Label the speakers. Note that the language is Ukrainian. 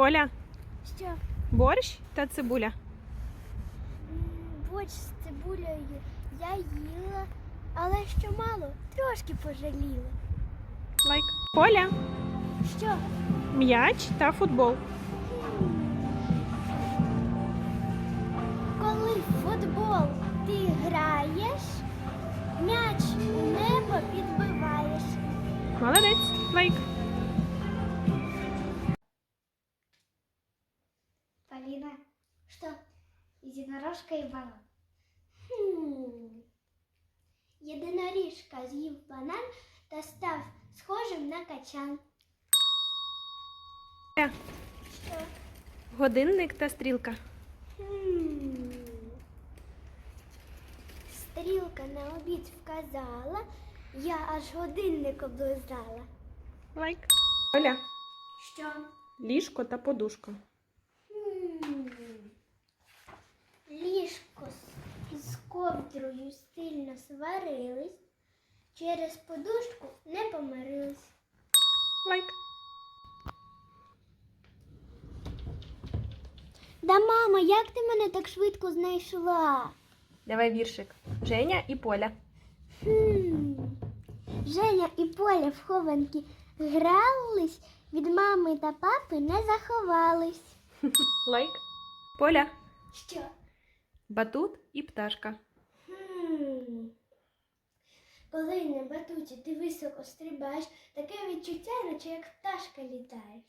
Speaker 1: Поля,
Speaker 2: Що?
Speaker 1: борщ та цибуля.
Speaker 2: Борщ з цибулею я їла, але що мало, трошки пожаліла.
Speaker 1: Лайк. Поля,
Speaker 2: Що?
Speaker 1: м'яч та футбол.
Speaker 2: Коли в футбол ти граєш, м'яч у небо підбиваєш.
Speaker 1: Молодець. Лайк.
Speaker 2: Поліна, що? Єдинорожка і банан. Хм. Єдиноріжка з'їв банан та став схожим на качан. Що?
Speaker 1: годинник та стрілка.
Speaker 2: Хм. Стрілка на обід вказала, я аж годинник облизала.
Speaker 1: Лайк. Поля,
Speaker 2: Що?
Speaker 1: ліжко та подушка.
Speaker 2: Хм. Ліжко з- ковдрою стильно сварились, через подушку не помирились.
Speaker 1: Лайк.
Speaker 2: Да, мама, як ти мене так швидко знайшла?
Speaker 1: Давай віршик. Женя і Поля.
Speaker 2: Хм. Женя і Поля в хованки грались, від мами та папи не заховались.
Speaker 1: Лайк. Поля,
Speaker 2: Що?
Speaker 1: батут і пташка.
Speaker 2: Хм. Коли на батуті ти високо стрибаєш, таке відчуття, наче як пташка літаєш.